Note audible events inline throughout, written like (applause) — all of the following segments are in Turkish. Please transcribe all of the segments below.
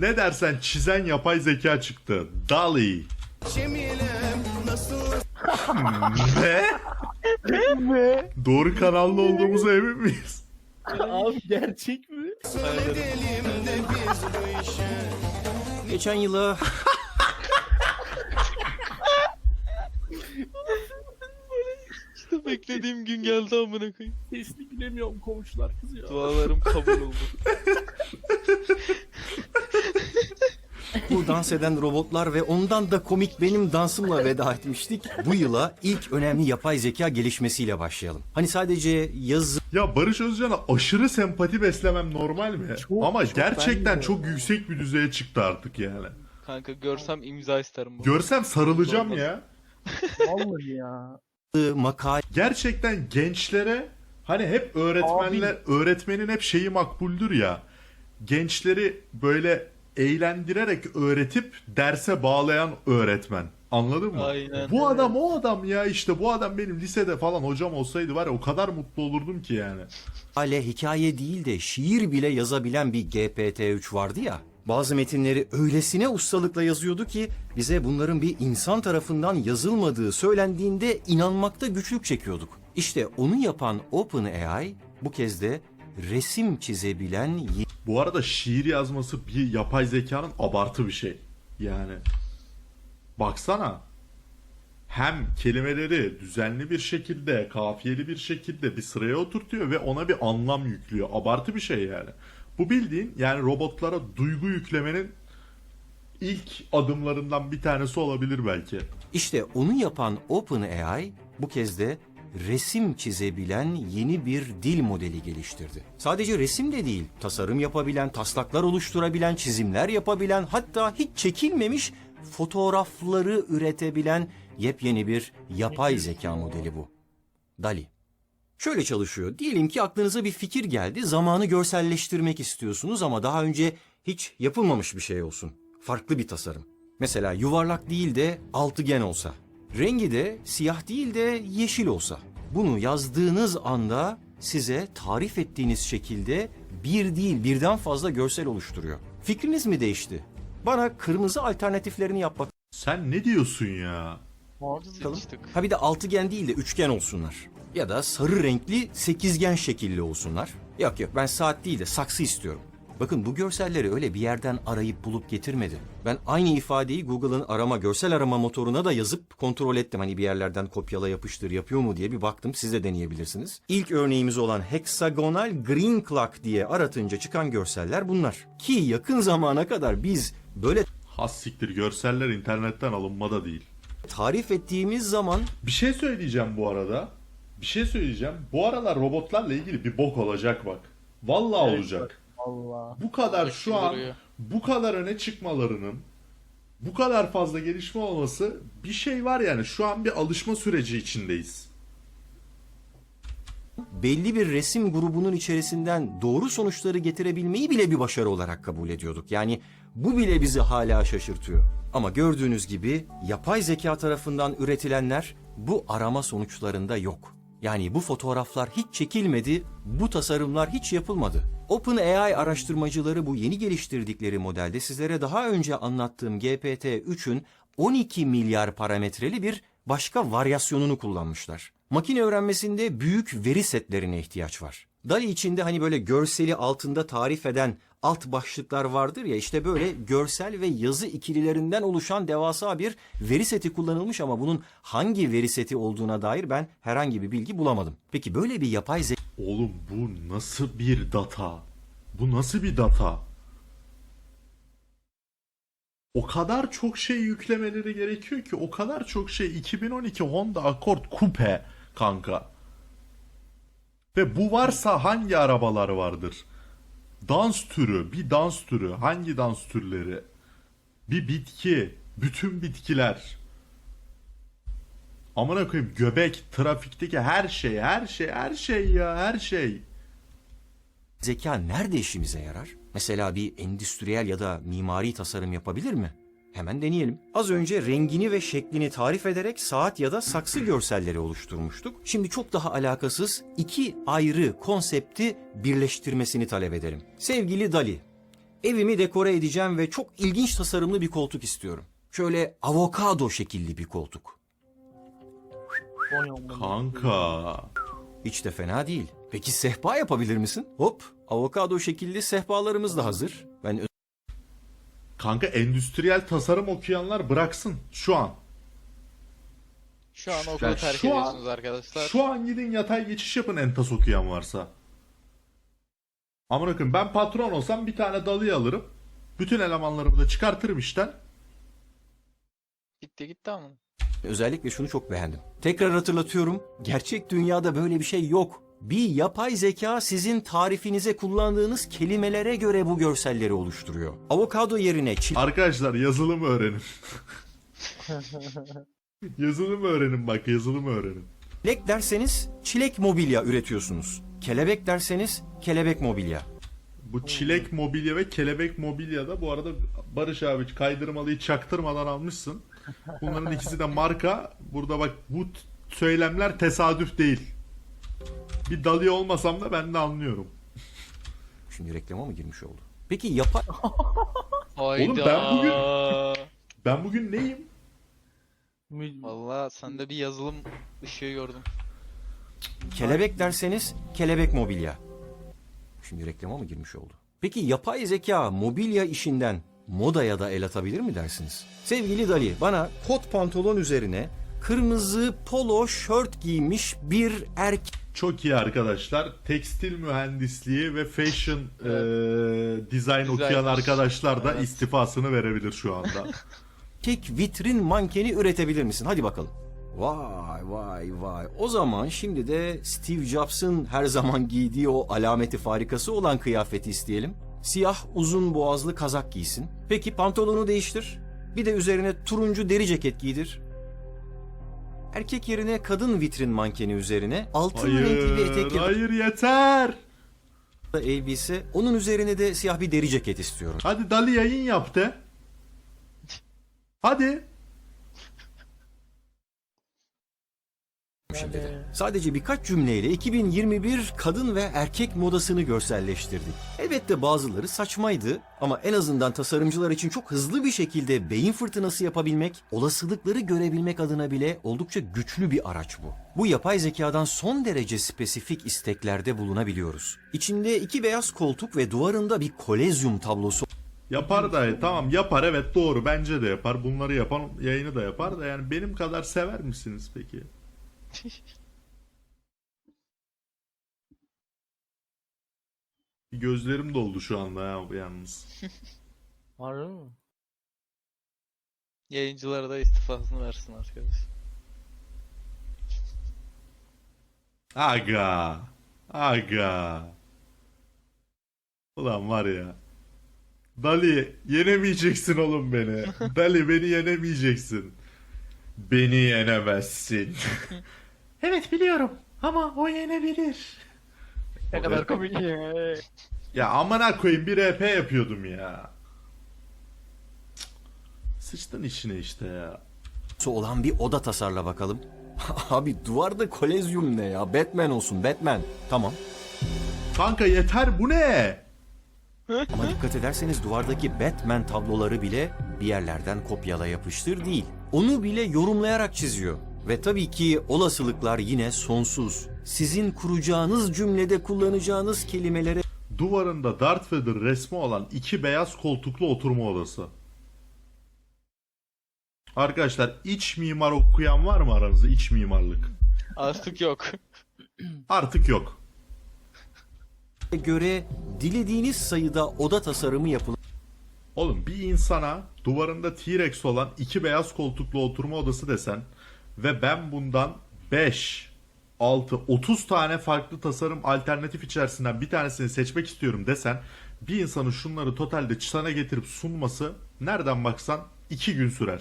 Ne dersen çizen yapay zeka çıktı. DALL-E. (laughs) ne? Ne? Doğru kanalda olduğumuza emin miyiz? Abi gerçek mi? Geçen yıla İşte (laughs) beklediğim gün geldi amına koyayım. Sesli gülemiyorum komşular kızıyor. Dualarım kabul oldu. (laughs) bu dans eden robotlar ve ondan da komik benim dansımla veda etmiştik. Bu yıla ilk önemli yapay zeka gelişmesiyle başlayalım. Hani sadece yazı Ya Barış Özcan'a aşırı sempati beslemem normal mi? Çok, Ama çok, gerçekten çok yüksek bir düzeye çıktı artık yani. Kanka görsem imza isterim. bu. Görsem sarılacağım ya. (laughs) Vallahi ya. makale Gerçekten gençlere hani hep öğretmenler öğretmenin hep şeyi makbuldür ya. Gençleri böyle eğlendirerek öğretip derse bağlayan öğretmen. Anladın mı? Aynen. Bu adam o adam ya işte bu adam benim lisede falan hocam olsaydı var ya o kadar mutlu olurdum ki yani. hikaye değil de şiir bile yazabilen bir GPT-3 vardı ya. Bazı metinleri öylesine ustalıkla yazıyordu ki bize bunların bir insan tarafından yazılmadığı söylendiğinde inanmakta güçlük çekiyorduk. İşte onu yapan OpenAI bu kez de resim çizebilen Bu arada şiir yazması bir yapay zekanın abartı bir şey. Yani baksana hem kelimeleri düzenli bir şekilde, kafiyeli bir şekilde bir sıraya oturtuyor ve ona bir anlam yüklüyor. Abartı bir şey yani. Bu bildiğin yani robotlara duygu yüklemenin ilk adımlarından bir tanesi olabilir belki. İşte onu yapan OpenAI bu kez de resim çizebilen yeni bir dil modeli geliştirdi. Sadece resim de değil, tasarım yapabilen, taslaklar oluşturabilen, çizimler yapabilen, hatta hiç çekilmemiş fotoğrafları üretebilen yepyeni bir yapay zeka modeli bu. DALI. Şöyle çalışıyor. Diyelim ki aklınıza bir fikir geldi, zamanı görselleştirmek istiyorsunuz ama daha önce hiç yapılmamış bir şey olsun. Farklı bir tasarım. Mesela yuvarlak değil de altıgen olsa. Rengi de siyah değil de yeşil olsa. Bunu yazdığınız anda size tarif ettiğiniz şekilde bir değil birden fazla görsel oluşturuyor. Fikriniz mi değişti? Bana kırmızı alternatiflerini yap Sen ne diyorsun ya? Abi bakalım. Sıçtık. Ha bir de altıgen değil de üçgen olsunlar. Ya da sarı renkli sekizgen şekilli olsunlar. Yok yok ben saat değil de saksı istiyorum. Bakın bu görselleri öyle bir yerden arayıp bulup getirmedi. Ben aynı ifadeyi Google'ın arama görsel arama motoruna da yazıp kontrol ettim. Hani bir yerlerden kopyala yapıştır yapıyor mu diye bir baktım. Siz de deneyebilirsiniz. İlk örneğimiz olan hexagonal green clock diye aratınca çıkan görseller bunlar. Ki yakın zamana kadar biz böyle Has siktir görseller internetten alınmada değil. tarif ettiğimiz zaman Bir şey söyleyeceğim bu arada. Bir şey söyleyeceğim. Bu aralar robotlarla ilgili bir bok olacak bak. Vallahi Evet, olacak. Allah. Bu kadar şu an bu kadar öne çıkmalarının bu kadar fazla gelişme olması bir şey var yani şu an bir alışma süreci içindeyiz. belli bir resim grubunun içerisinden doğru sonuçları getirebilmeyi bile bir başarı olarak kabul ediyorduk. Yani bu bile bizi hala şaşırtıyor. Ama gördüğünüz gibi yapay zeka tarafından üretilenler bu arama sonuçlarında yok. Yani bu fotoğraflar hiç çekilmedi, bu tasarımlar hiç yapılmadı. OpenAI araştırmacıları bu yeni geliştirdikleri modelde sizlere daha önce anlattığım GPT-3'ün 12 milyar parametreli bir başka varyasyonunu kullanmışlar. Makine öğrenmesinde büyük veri setlerine ihtiyaç var. DALI içinde hani böyle görseli altında tarif eden alt başlıklar vardır ya işte böyle görsel ve yazı ikililerinden oluşan devasa bir veri seti kullanılmış ama bunun hangi veri seti olduğuna dair ben herhangi bir bilgi bulamadım. Peki böyle bir yapay zeka Oğlum bu nasıl bir data? Bu nasıl bir data? O kadar çok şey yüklemeleri gerekiyor ki o kadar çok şey 2012 Honda Accord Coupe kanka. Ve bu varsa hangi arabalar vardır? Dans türü, bir dans türü, hangi dans türleri? Bir bitki, bütün bitkiler. Amına koyayım göbek, trafikteki her şey, her şey, her şey ya, her şey. zeka nerede işimize yarar? Mesela bir endüstriyel ya da mimari tasarım yapabilir mi? Hemen deneyelim. Az önce rengini ve şeklini tarif ederek saat ya da saksı görselleri oluşturmuştuk. Şimdi çok daha alakasız iki ayrı konsepti birleştirmesini talep edelim. Sevgili Dali, Evimi dekore edeceğim ve çok ilginç tasarımlı bir koltuk istiyorum. Şöyle avokado şekilli bir koltuk. Kanka. Hiç de fena değil. Peki sehpa yapabilir misin? Hop, avokado şekilli sehpalarımız da hazır. Ben Kanka endüstriyel tasarım okuyanlar bıraksın şu an. Şu an okulu Yani terk şu an- ediyorsunuz arkadaşlar. Şu an gidin yatay geçiş yapın entas okuyan varsa. Amına koyayım ben patron olsam bir tane dalıyı alırım. Bütün elemanlarımı da çıkartırım işten. Gitti gitti ama. özellikle şunu çok beğendim. Tekrar hatırlatıyorum, gerçek dünyada böyle bir şey yok. Bir yapay zeka sizin tarifinize kullandığınız kelimelere göre bu görselleri oluşturuyor. Avokado yerine Arkadaşlar yazılım öğrenin. (laughs) yazılım öğrenin bak yazılım öğrenin. çilek derseniz çilek mobilya üretiyorsunuz. Kelebek derseniz kelebek mobilya. Bu çilek mobilya ve kelebek mobilya da bu arada Barış abi kaydırmalıyı çaktırmadan almışsın. Bunların ikisi de marka. Burada bak bu söylemler tesadüf değil. Bir dalı olmasam da ben de anlıyorum. Şimdi reklama mı girmiş oldu? Peki yapay (laughs) Hayda. ben bugün- Ben bugün neyim? Valla sende bir yazılım ışığı gördüm. kelebek derseniz kelebek mobilya. Şimdi reklama mı girmiş oldu? Peki yapay zeka mobilya işinden modaya da el atabilir mi dersiniz? Sevgili Dali bana kot pantolon üzerine kırmızı polo şört giymiş bir erkek Çok iyi arkadaşlar. Tekstil mühendisliği ve fashion eee, design Designer. okuyan arkadaşlar da Evet. istifasını verebilir şu anda. (laughs) vitrin mankeni üretebilir misin? Hadi bakalım. Vay vay vay. O zaman şimdi de Steve Jobs'ın her zaman giydiği o alameti farikası olan kıyafeti isteyelim. Siyah uzun boğazlı kazak giysin. Peki pantolonu değiştir. Bir de üzerine turuncu deri ceket giydir. Erkek yerine kadın vitrin mankeni üzerine altın renkli bir hayır, etek ya da hayır yeter. elbise. Onun üzerine de siyah bir deri ceket istiyorum. Hadi Dali yayın yaptı. Hadi. Şimdi de. Sadece birkaç cümleyle 2021 kadın ve erkek modasını görselleştirdik. Elbette bazıları saçmaydı ama en azından tasarımcılar için çok hızlı bir şekilde beyin fırtınası yapabilmek, olasılıkları görebilmek adına bile oldukça güçlü bir araç bu. Bu yapay zekadan son derece spesifik isteklerde bulunabiliyoruz. İçinde iki beyaz koltuk ve duvarında bir kolezyum tablosu Yapar da tamam yapar evet doğru bence de yapar. Bunları yapan yayını da yapar da yani benim kadar sever misiniz peki? Gözlerim doldu şu anda ya yalnız. (laughs) Harbi mi? Yayıncılara da istifasını versin arkadaş. Aga. Aga. Ulan var ya. Dali yenemeyeceksin oğlum beni. (laughs) Dali beni yenemeyeceksin. Beni yenemezsin. (laughs) evet biliyorum ama o yenebilir. Ne kadar komik ya. Ya amına koyayım bir RP yapıyordum ya. Sıçtın içine işte ya. olan bir oda tasarla bakalım. (laughs) Abi duvarda kolezyum ne ya? Batman olsun Batman. Tamam. Kanka yeter bu ne? Ama dikkat ederseniz duvardaki Batman tabloları bile bir yerlerden kopyala yapıştır değil. Onu bile yorumlayarak çiziyor. Ve tabii ki olasılıklar yine sonsuz. Sizin kuracağınız cümlede kullanacağınız kelimelere Duvarında Darth Vader resmi olan iki beyaz koltuklu oturma odası. Arkadaşlar iç mimar okuyan var mı aranızda iç mimarlık? Artık yok. (clears throat) Artık yok. göre dilediğiniz sayıda oda tasarımı yapılabilir. Oğlum bir insana duvarında T-Rex olan iki beyaz koltuklu oturma odası desen ve ben bundan 5, 6, 30 tane farklı tasarım alternatif içerisinden bir tanesini seçmek istiyorum desen bir insanın şunları totalde sana getirip sunması nereden baksan 2 gün sürer.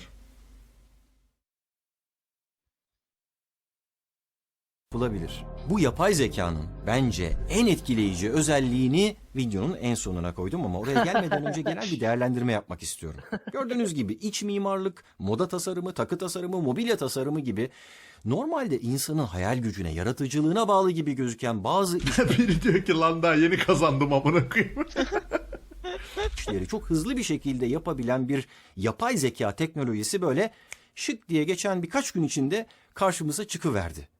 Bu yapay zekanın bence en etkileyici özelliğini videonun en sonuna koydum ama oraya gelmeden önce genel bir değerlendirme yapmak istiyorum. Gördüğünüz gibi iç mimarlık, moda tasarımı, takı tasarımı, mobilya tasarımı gibi normalde insanın hayal gücüne, yaratıcılığına bağlı gibi gözüken bazı (laughs) Biri diyor ki lan daha yeni kazandım amına koyayım. (laughs) işleri çok hızlı bir şekilde yapabilen bir yapay zeka teknolojisi böyle şık diye geçen birkaç gün içinde karşımıza çıkıverdi.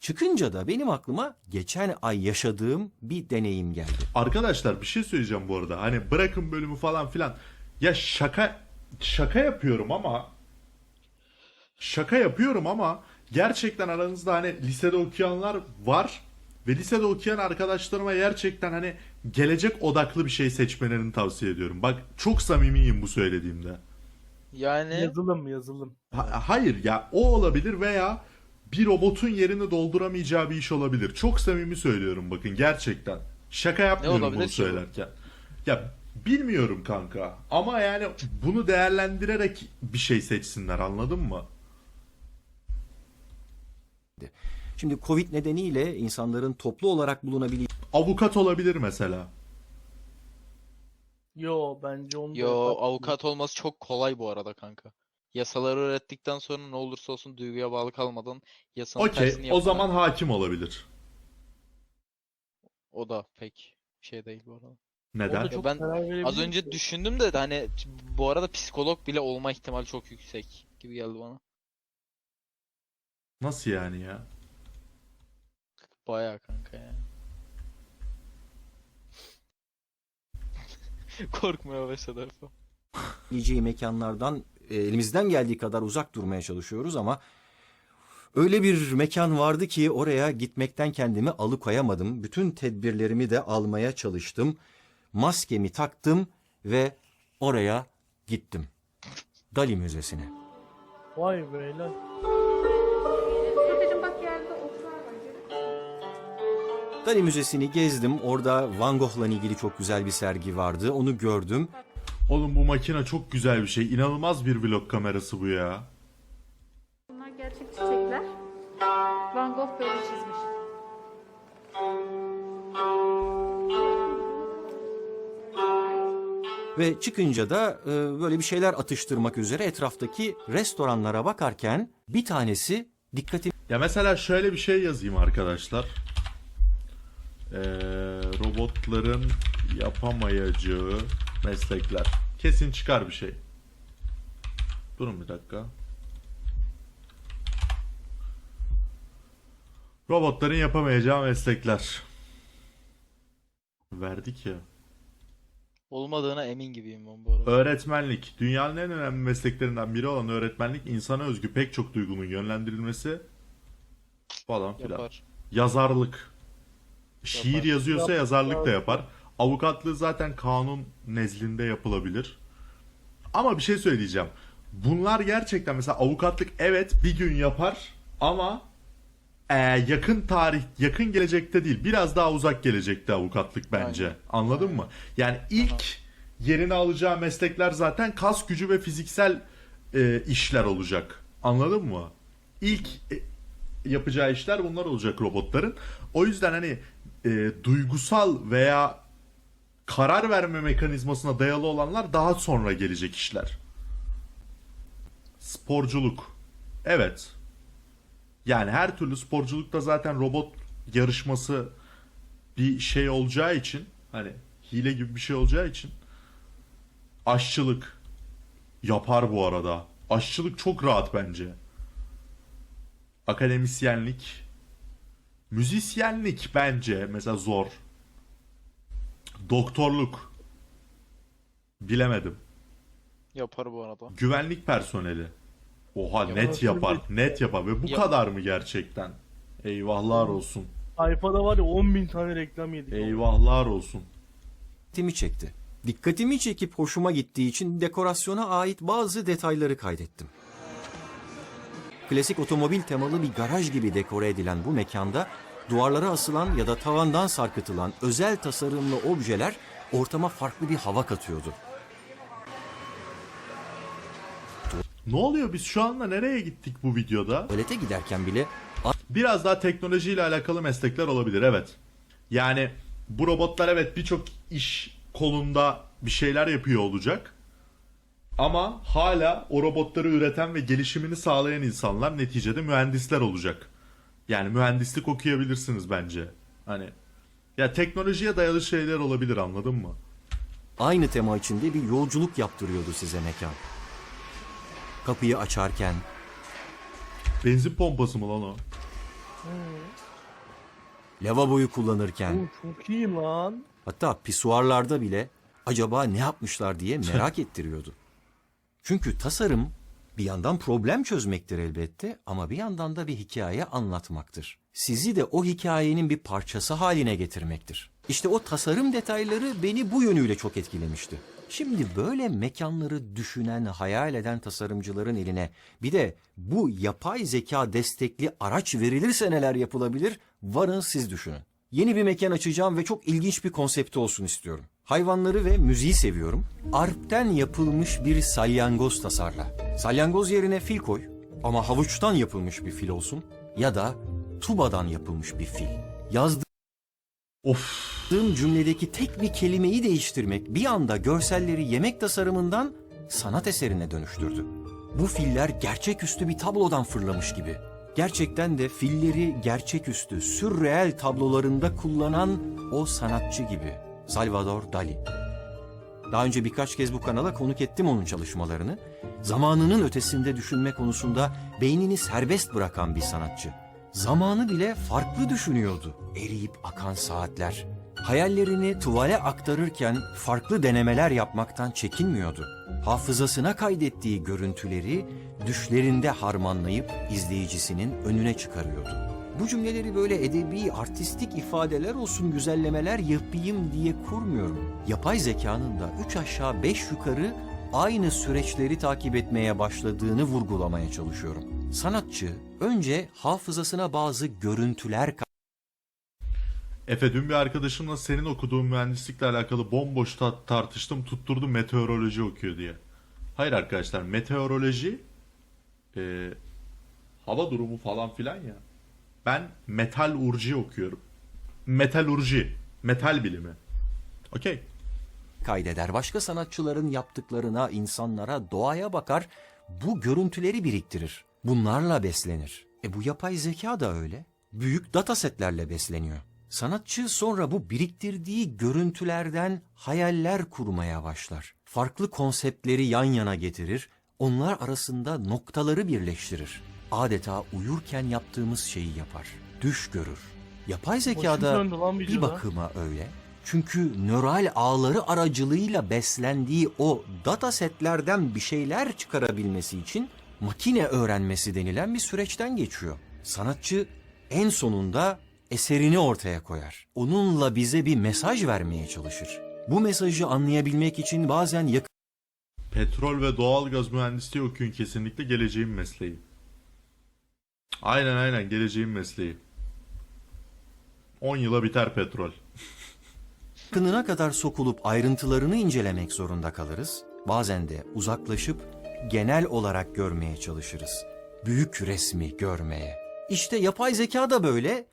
Çıkınca da benim aklıma geçen ay yaşadığım bir deneyim geldi. Arkadaşlar bir şey söyleyeceğim bu arada. Hani bırakın bölümü falan filan. Ya şaka şaka yapıyorum ama şaka yapıyorum ama gerçekten aranızda hani lisede okuyanlar var ve lisede okuyan arkadaşlarıma gerçekten hani gelecek odaklı bir şey seçmelerini tavsiye ediyorum. Bak çok samimiyim bu söylediğimde. Yani Yazılım yazılım. Ha- hayır ya o olabilir veya bir robotun yerini dolduramayacağı bir iş olabilir. Çok samimi söylüyorum bakın gerçekten. Şaka yapmıyorum bunu ki bu? söylerken. Ya bilmiyorum kanka ama yani bunu değerlendirerek bir şey seçsinler anladın mı? Şimdi Covid nedeniyle insanların toplu olarak bulunabildiği Avukat olabilir mesela. Yo bence onu yo avukat olması çok kolay bu arada kanka. Yasaları öğrettikten sonra ne olursa olsun duyguya bağlı kalmadan yasanın tersini Okey o yapma. zaman hakim olabilir. o da pek şey değil bu arada. O Neden? da çok ben karar verebilir Az önce ki. düşündüm de hani bu arada psikolog bile olma ihtimali çok yüksek gibi geldi bana. Nasıl yani ya? Bayağı kanka ya. (laughs) Korkmaya başladı Erfa. yiyeceği mekanlardan elimizden geldiği kadar uzak durmaya çalışıyoruz ama öyle bir mekan vardı ki oraya gitmekten kendimi alıkoyamadım. Bütün tedbirlerimi de almaya çalıştım. Maskemi taktım ve oraya gittim. Dali Müzesi'ne. Vay be var. Dali Müzesi'ni gezdim. Orada Van Gogh'la ilgili çok güzel bir sergi vardı. Onu gördüm. Oğlum bu makine çok güzel bir şey. İnanılmaz bir vlog kamerası bu ya. Bunlar gerçek çiçekler. Van Gogh böyle çizmiş. Ve çıkınca da e, böyle bir şeyler atıştırmak üzere etraftaki restoranlara bakarken bir tanesi dikkatimi Ya mesela şöyle bir şey yazayım arkadaşlar. Ee, robotların yapamayacağı meslekler. Kesin çıkar bir şey. Durun bir dakika. Robotların yapamayacağı meslekler. Verdik ya. Olmadığına emin gibiyim ben bu arada. Öğretmenlik. Dünyanın en önemli mesleklerinden biri olan öğretmenlik insana özgü pek çok duygunun yönlendirilmesi falan filan. Yapar. Yazarlık. Şiir Yapar. yazıyorsa Yap- yazarlık da yap- yapar. Avukatlığı zaten kanun nezdinde yapılabilir. Ama bir şey söyleyeceğim. Bunlar gerçekten mesela avukatlık evet bir gün yapar ama e, yakın tarih, yakın gelecekte değil, biraz daha uzak gelecekte avukatlık bence. Aynen. Anladın mı? Yani ilk yerini alacağı meslekler zaten kas gücü ve fiziksel e, işler olacak. Anladın mı? İlk e, yapacağı işler bunlar olacak robotların. O yüzden hani e, duygusal veya karar verme mekanizmasına dayalı olanlar daha sonra gelecek işler. Sporculuk. Evet. Yani her türlü sporculukta zaten robot yarışması bir şey olacağı için hani hile gibi bir şey olacağı için aşçılık yapar bu arada. Aşçılık çok rahat bence. Akademisyenlik müzisyenlik bence mesela zor. Doktorluk bilemedim. Yapar bu arada. Güvenlik personeli. Oha Ya net yapar. Net yapar ve bu Ya- kadar mı gerçekten? Eyvahlar olsun. Sayfada var ya 10 bin tane reklam yedik. Eyvahlar olsun. dikkatimi çekti. Dikkatimi çekip hoşuma gittiği için dekorasyona ait bazı detayları kaydettim. Klasik otomobil temalı bir garaj gibi dekore edilen bu mekanda duvarlara asılan ya da tavandan sarkıtılan özel tasarımlı objeler ortama farklı bir hava katıyordu. Ne oluyor biz şu anda nereye gittik bu videoda? Tuvalete giderken bile Biraz daha teknolojiyle alakalı meslekler olabilir evet. Yani bu robotlar evet birçok iş kolunda bir şeyler yapıyor olacak. Ama hala o robotları üreten ve gelişimini sağlayan insanlar neticede mühendisler olacak. Yani mühendislik okuyabilirsiniz bence. Hani ya teknolojiye dayalı şeyler olabilir anladın mı? aynı tema içinde bir yolculuk yaptırıyordu size mekan. Kapıyı açarken, Benzin pompası mı lan o? lavaboyu kullanırken, çok iyi lan. hatta pisuarlarda bile acaba ne yapmışlar diye merak (laughs) ettiriyordu. Çünkü tasarım bir yandan problem çözmektir elbette ama bir yandan da bir hikaye anlatmaktır. Sizi de o hikayenin bir parçası haline getirmektir. İşte o tasarım detayları beni bu yönüyle çok etkilemişti. Şimdi böyle mekanları düşünen, hayal eden tasarımcıların eline bir de bu yapay zeka destekli araç verilirse neler yapılabilir? Varın siz düşünün. Yeni bir mekan açacağım ve çok ilginç bir konsepti olsun istiyorum. Hayvanları ve müziği seviyorum. Arpten yapılmış bir salyangoz tasarla. Salyangoz yerine fil koy ama havuçtan yapılmış bir fil olsun ya da tubadan yapılmış bir fil. Yazdığım cümledeki tek bir kelimeyi değiştirmek bir anda görselleri yemek tasarımından sanat eserine dönüştürdü. Bu filler gerçeküstü bir tablodan fırlamış gibi. Gerçekten de filleri gerçeküstü, sürreel tablolarında kullanan o sanatçı gibi. Salvador Dali. Daha önce birkaç kez bu kanala konuk ettim onun çalışmalarını. Zamanının ötesinde düşünme konusunda beynini serbest bırakan bir sanatçı. Zamanı bile farklı düşünüyordu. Eriyip akan saatler. Hayallerini tuvale aktarırken farklı denemeler yapmaktan çekinmiyordu. Hafızasına kaydettiği görüntüleri düşlerinde harmanlayıp izleyicisinin önüne çıkarıyordu. Bu cümleleri böyle edebi, artistik ifadeler olsun, güzellemeler yapayım diye kurmuyorum. Yapay zekanın da üç aşağı beş yukarı aynı süreçleri takip etmeye başladığını vurgulamaya çalışıyorum. Sanatçı önce hafızasına bazı görüntüler Efe dün bir arkadaşımla senin okuduğun mühendislikle alakalı bomboş ta- tartıştım. Tutturdu meteoroloji okuyor diye. Hayır arkadaşlar meteoroloji e, hava durumu falan filan ya. Ben metalurji okuyorum. Metalurji. Metal bilimi. Okey. kaydeder. Başka sanatçıların yaptıklarına, insanlara, doğaya bakar. Bu görüntüleri biriktirir. Bunlarla beslenir. E bu yapay zeka da öyle. Büyük datasetlerle besleniyor. Sanatçı sonra bu biriktirdiği görüntülerden hayaller kurmaya başlar. Farklı konseptleri yan yana getirir, onlar arasında noktaları birleştirir. Adeta uyurken yaptığımız şeyi yapar. Düş görür. Yapay zekada bir videoda. bakıma öyle. Çünkü nöral ağları aracılığıyla beslendiği o datasetlerden bir şeyler çıkarabilmesi için makine öğrenmesi denilen bir süreçten geçiyor. Sanatçı en sonunda eserini ortaya koyar. Onunla bize bir mesaj vermeye çalışır. Bu mesajı anlayabilmek için bazen yakın Petrol ve doğalgaz mühendisliği okuyun kesinlikle geleceğin mesleği. Aynen aynen geleceğin mesleği. 10 yıla biter petrol. (laughs) yakınına kadar sokulup ayrıntılarını incelemek zorunda kalırız. Bazen de uzaklaşıp genel olarak görmeye çalışırız. Büyük resmi görmeye. İşte yapay zeka da böyle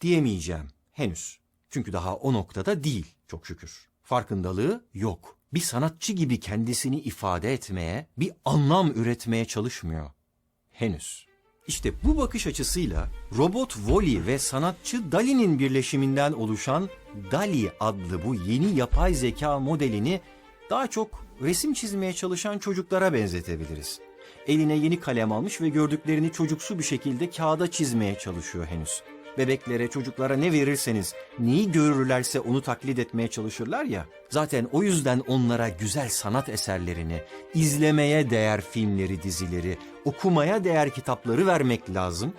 diyemeyeceğim henüz. Çünkü daha o noktada değil çok şükür. Farkındalığı yok. Bir sanatçı gibi kendisini ifade etmeye, bir anlam üretmeye çalışmıyor. Henüz. İşte bu bakış açısıyla robot Wall-E ve sanatçı Dali'nin birleşiminden oluşan Dali adlı bu yeni yapay zeka modelini daha çok resim çizmeye çalışan çocuklara benzetebiliriz. Eline yeni kalem almış ve gördüklerini çocuksu bir şekilde kağıda çizmeye çalışıyor henüz. Bebeklere, çocuklara ne verirseniz, neyi görürlerse onu taklit etmeye çalışırlar ya. Zaten o yüzden onlara güzel sanat eserlerini, izlemeye değer filmleri, dizileri, okumaya değer kitapları vermek lazım.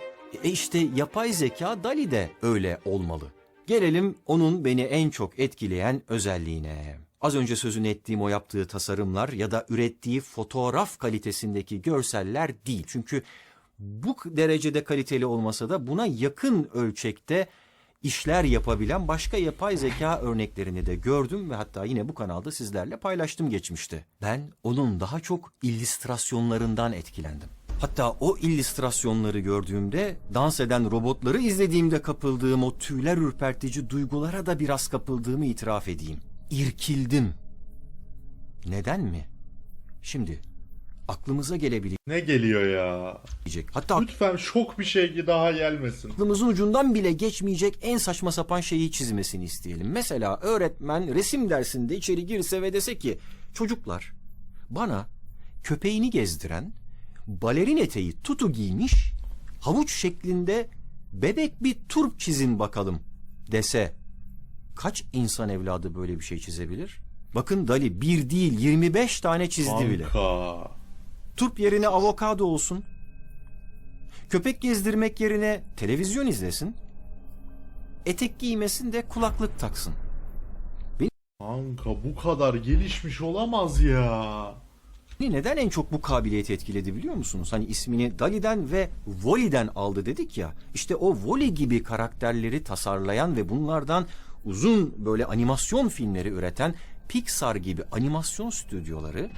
E işte yapay zeka Dali de öyle olmalı. Gelelim onun beni en çok etkileyen özelliğine. Az önce sözünü ettiğim o yaptığı tasarımlar ya da ürettiği fotoğraf kalitesindeki görseller değil. Çünkü bu derecede kaliteli olmasa da buna yakın ölçekte işler yapabilen başka yapay zeka örneklerini de gördüm ve hatta yine bu kanalda sizlerle paylaştım geçmişte. Ben onun daha çok illüstrasyonlarından etkilendim. Hatta o illüstrasyonları gördüğümde dans eden robotları izlediğimde kapıldığım o tüyler ürpertici duygulara da biraz kapıldığımı itiraf edeyim. İrkildim. Neden mi? Şimdi aklımıza gelebilecek Ne geliyor ya? hatta Lütfen şok bir şey daha gelmesin. aklımızın ucundan bile geçmeyecek en saçma sapan şeyi çizmesini isteyelim. Mesela öğretmen resim dersinde içeri girse ve dese ki çocuklar bana köpeğini gezdiren balerin eteği tutu giymiş havuç şeklinde bebek bir turp çizin bakalım dese kaç insan evladı böyle bir şey çizebilir? Bakın Dali bir değil 25 tane çizdi bile. Kanka. Turp yerine avokado olsun. Köpek gezdirmek yerine televizyon izlesin. Etek giymesin de kulaklık taksın. Kanka bu kadar gelişmiş olamaz ya. Beni neden en çok bu kabiliyeti etkiledi biliyor musunuz? Hani ismini Dali'den ve Wall-E'den aldı dedik ya. İşte o Wall-E gibi karakterleri tasarlayan ve bunlardan uzun böyle animasyon filmleri üreten Pixar gibi animasyon stüdyoları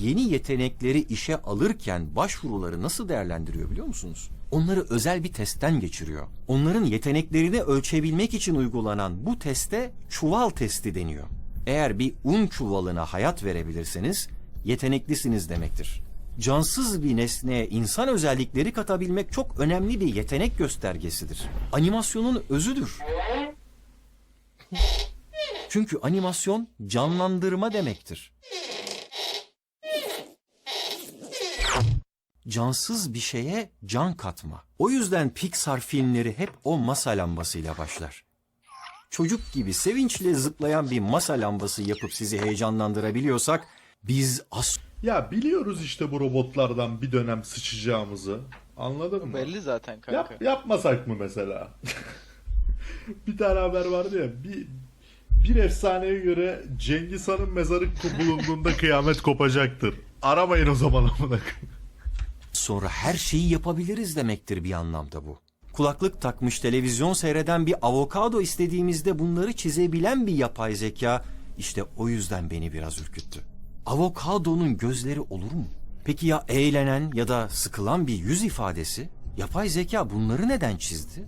yeni yetenekleri işe alırken başvuruları nasıl değerlendiriyor biliyor musunuz? Onları özel bir testten geçiriyor. Onların yeteneklerini ölçebilmek için uygulanan bu teste çuval testi deniyor. Eğer bir un çuvalına hayat verebilirseniz yeteneklisiniz demektir. Cansız bir nesneye insan özellikleri katabilmek çok önemli bir yetenek göstergesidir. Animasyonun özüdür. Çünkü animasyon canlandırma demektir. Cansız bir şeye can katma. O yüzden Pixar filmleri hep o masa lambasıyla başlar. Çocuk gibi sevinçle zıplayan bir masa lambası yapıp sizi heyecanlandırabiliyorsak biz as Ya biliyoruz işte bu robotlardan bir dönem sıçacağımızı. Anladın mı? Belli zaten kanka. Yap, yapmasak mı mesela? (laughs) bir tane haber vardı ya. Bir, bir efsaneye göre Cengiz Han'ın mezarı bulunduğunda (laughs) kıyamet kopacaktır. Aramayın o zaman amına sonra her şeyi yapabiliriz demektir bir anlamda bu. Kulaklık takmış televizyon seyreden bir avokado istediğimizde bunları çizebilen bir yapay zeka işte o yüzden beni biraz ürküttü. Avokadonun gözleri olur mu? Peki ya eğlenen ya da sıkılan bir yüz ifadesi? Yapay zeka bunları neden çizdi?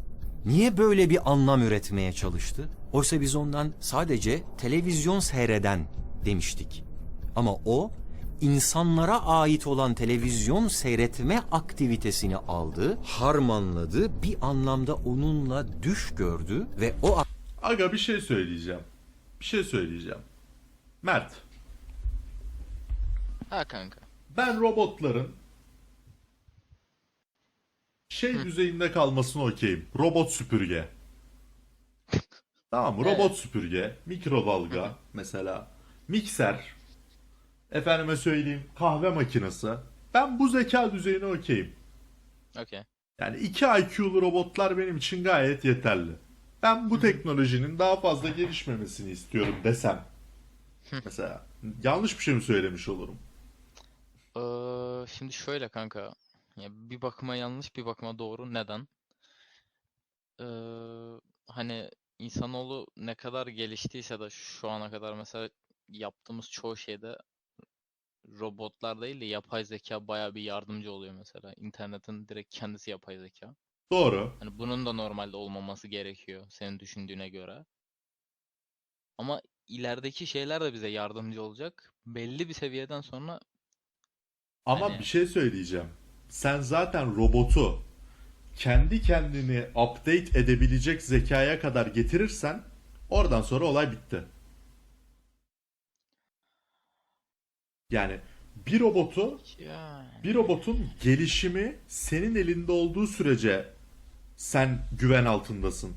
Niye böyle bir anlam üretmeye çalıştı? Oysa biz ondan sadece televizyon seyreden demiştik. Ama o insanlara ait olan televizyon seyretme aktivitesini aldı, harmanladı, bir anlamda onunla düş gördü ve o Aga bir şey söyleyeceğim. Bir şey söyleyeceğim. Mert, Ha kanka. ben robotların şey düzeyinde kalmasını okeyim. Robot süpürge. Tamam mı? Robot Evet. süpürge, mikrodalga mesela, mikser, efendime söyleyeyim kahve makinesi. Ben bu zeka düzeyine okeyim. Okey. Yani 2 IQ'lu robotlar benim için gayet yeterli. Ben bu teknolojinin daha fazla gelişmemesini istiyorum desem. Mesela yanlış bir şey mi söylemiş olurum? Ee, şimdi şöyle kanka. Ya bir bakıma yanlış, bir bakıma doğru. Neden? Ee, hani insanoğlu ne kadar geliştiyse de şu ana kadar mesela yaptığımız çoğu şeyde robotlar değil de yapay zeka bayağı bir yardımcı oluyor mesela. İnternetin direkt kendisi yapay zeka. Doğru. Hani bunun da normalde olmaması gerekiyor senin düşündüğüne göre. Ama ilerideki şeyler de bize yardımcı olacak. Belli bir seviyeden sonra Ama Hani- bir şey söyleyeceğim. Sen zaten robotu kendi kendini update edebilecek zekaya kadar getirirsen oradan sonra olay bitti. Yani bir robotu bir robotun gelişimi senin elinde olduğu sürece sen güven altındasın.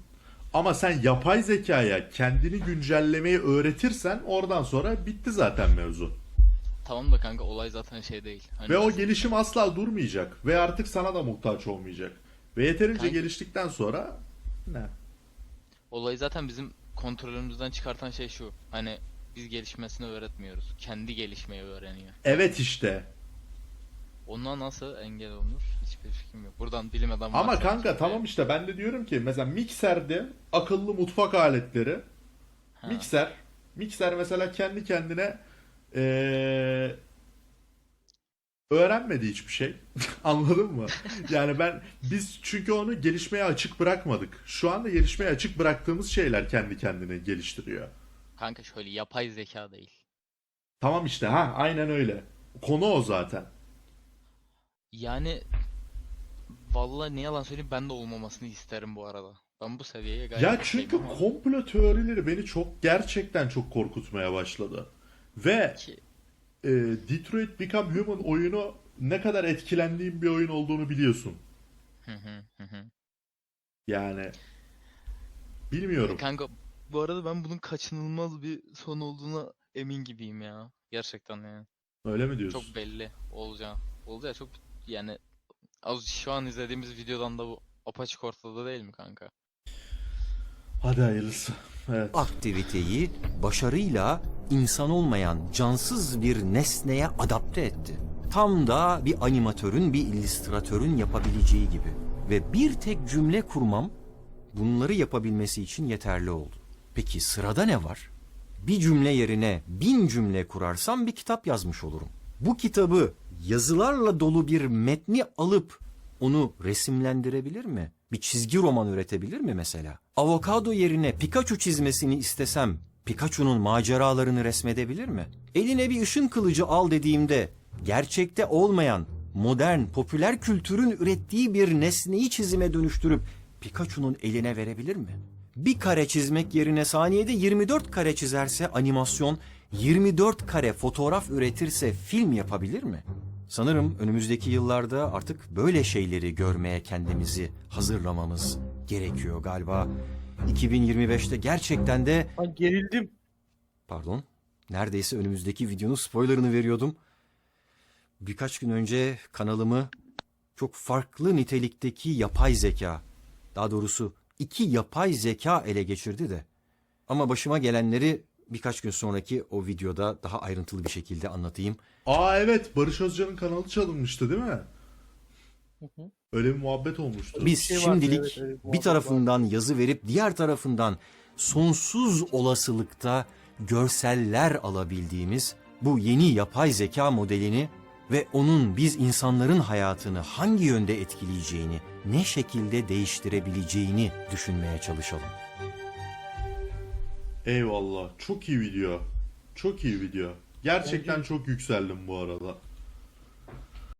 Ama sen yapay zekaya kendini güncellemeyi öğretirsen oradan sonra bitti zaten mevzu. Tamam da kanka olay zaten şey değil. Hani Ve o nasıl- gelişim asla durmayacak ve artık sana da muhtaç olmayacak. Ve yeterince Kanka- geliştikten sonra ne? Olayı zaten bizim kontrolümüzden çıkartan şey şu. Hani biz gelişmesini öğretmiyoruz. Kendi gelişmeyi öğreniyor. Evet işte. Ona nasıl engel olunur? Hiçbir fikrim yok. Buradan bilim adamı Ama varsa kanka tamam işte ben de diyorum ki mesela mikserde akıllı mutfak aletleri Ha. mikser mikser mesela kendi kendine eee, öğrenmedi hiçbir şey. (laughs) Anladın mı? Yani ben biz çünkü onu gelişmeye açık bırakmadık. Şu anda gelişmeye açık bıraktığımız şeyler kendi kendini geliştiriyor. Kanka şöyle yapay zeka değil. Tamam işte ha aynen öyle. Konu o zaten. Yani vallahi ne yalan söyleyeyim ben de olmamasını isterim bu arada. Ben bu seviyeye gayet Ya çünkü ama komplo teorileri beni çok gerçekten çok korkutmaya başladı. Ve e, Detroit Become Human oyunu ne kadar etkilendiğim bir oyun olduğunu biliyorsun. Yani bilmiyorum. Kanka bu arada ben bunun kaçınılmaz bir son olduğuna emin gibiyim ya. Gerçekten yani. Öyle mi diyorsun? Çok belli olacağı. Olacağı çok yani az şu an izlediğimiz videodan da bu apaçık ortada değil mi kanka? Hadi hayırlısı. Evet. aktiviteyi başarıyla insan olmayan cansız bir nesneye adapte etti. Tam da bir animatörün, bir illüstratörün yapabileceği gibi. Ve bir tek cümle kurmam bunları yapabilmesi için yeterli oldu. Peki sırada ne var? Bir cümle yerine bin cümle kurarsam bir kitap yazmış olurum. Bu kitabı yazılarla dolu bir metni alıp onu resimlendirebilir mi? Bir çizgi roman üretebilir mi mesela? Avokado yerine Pikachu çizmesini istesem Pikachu'nun maceralarını resmedebilir mi? Eline bir ışın kılıcı al dediğimde gerçekte olmayan modern popüler kültürün ürettiği bir nesneyi çizime dönüştürüp Pikachu'nun eline verebilir mi? Bir kare çizmek yerine saniyede 24 kare çizerse animasyon, 24 kare fotoğraf üretirse film yapabilir mi? Sanırım önümüzdeki yıllarda artık böyle şeyleri görmeye kendimizi hazırlamamız gerekiyor galiba. 2025'te gerçekten de Ha gerildim. pardon neredeyse önümüzdeki videonun spoilerını veriyordum. Birkaç gün önce kanalımı çok farklı nitelikteki yapay zeka, daha doğrusu iki yapay zeka ele geçirdi de. Ama başıma gelenleri birkaç gün sonraki o videoda daha ayrıntılı bir şekilde anlatayım. Aa evet Barış Özcan'ın kanalı çalınmıştı değil mi? Hı hı. Öyle bir muhabbet olmuştu. Biz şey vardı, şimdilik evet, evet, bir tarafından yazı verip diğer tarafından sonsuz olasılıkta görseller alabildiğimiz bu yeni yapay zeka modelini ve onun biz insanların hayatını hangi yönde etkileyeceğini, ne şekilde değiştirebileceğini düşünmeye çalışalım. Eyvallah. Çok iyi video. Çok iyi video. Gerçekten çok yükseldim bu arada.